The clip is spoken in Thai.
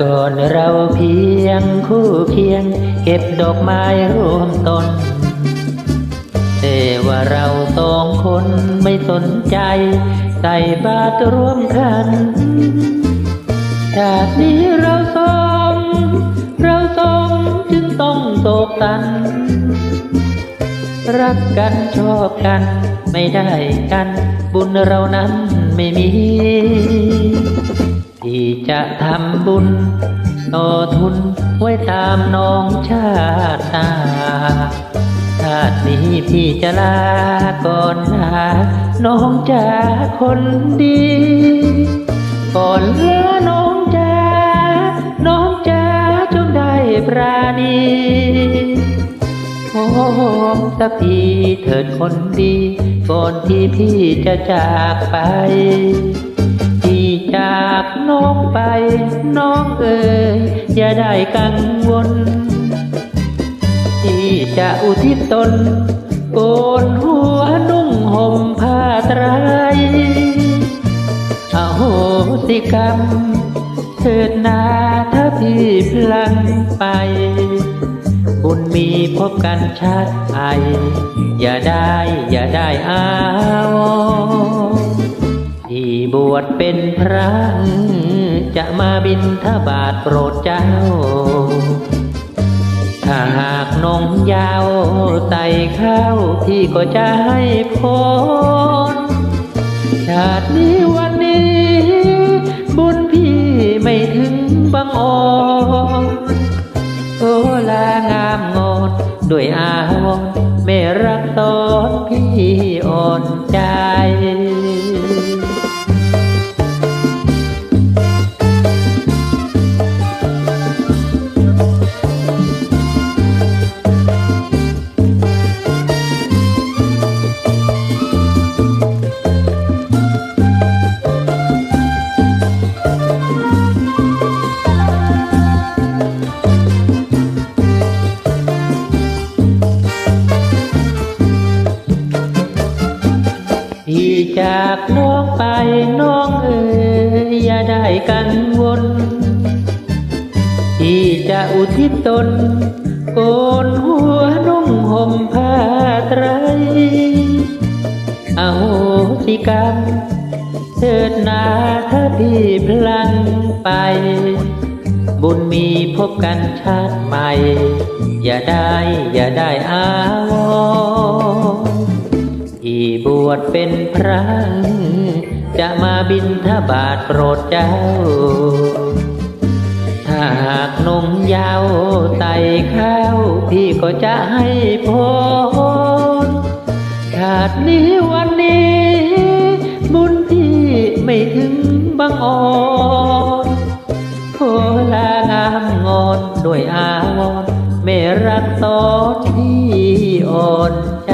ก่อนเราเพียงคู่เคียง เก็บดอกไม้ร่วมต้นแต่ว่าเราสองคนไม่สนใจ ใส่บาตรร่วมกันชาตินี้เราสองเราสองจึงต้องโศกตัน รักกันชอบกันไม่ได้กัน บุญเรานั้นไม่มี จะทำบุญต่อทุนไว้ตามน้องชาติหน้าชาตินี้พี่จะลาก่อนนะน้องจ๋าคนดี ก่อนลาน้องจ๋าน้องจ๋าจงได้ปราณีขอหอมสักทีเถิดคนดี ก่อนที่พี่จะจากไป น้องไป น้องเอ๋ยอย่าได้กังวล ที่จะอุทิศตนโกนหัวนุ่งห่มผ้าไตรอโหสิกรรม เถิดนาถ้าพี่พลังไป บุญมีพบกันชาติไออย่าได้อย่าได้อาวร ที่บวชเป็นพระจะมาบินทบาทโปรดเจ้า ถ้าหากนงยาวใส่ข้าวพี่ก็จะให้พรชาตินี้วันนี้ บุญพี่ไม่ถึงบังอ่อนโอลางามงอนด้วยอาวรณ์ไม่รักตอนพี่อ่อนใจ ที่จากน้องไปน้องเอ๋ยอย่าได้กังวลที่จะอุทิศตนโกนหัวนุ่งห่มผ้าไตรอโหสิกรรมเถิดนาถ้าพี่พลังไป บุญมีพบกันชาติใหม่ อย่าได้อย่าได้อาวรณ์ที่บว ชเป็นพระจะมาบินทบาทโปรดเจ้า ถ้าหากนงยาวไต่ข้าว พี่ก็จะให้พรขาดนี้วันนี้ บุญพี่ไม่ถึงบังออนโคลางามงอนด้วยอาวอนไม่รักตอนที่อ่อนใจ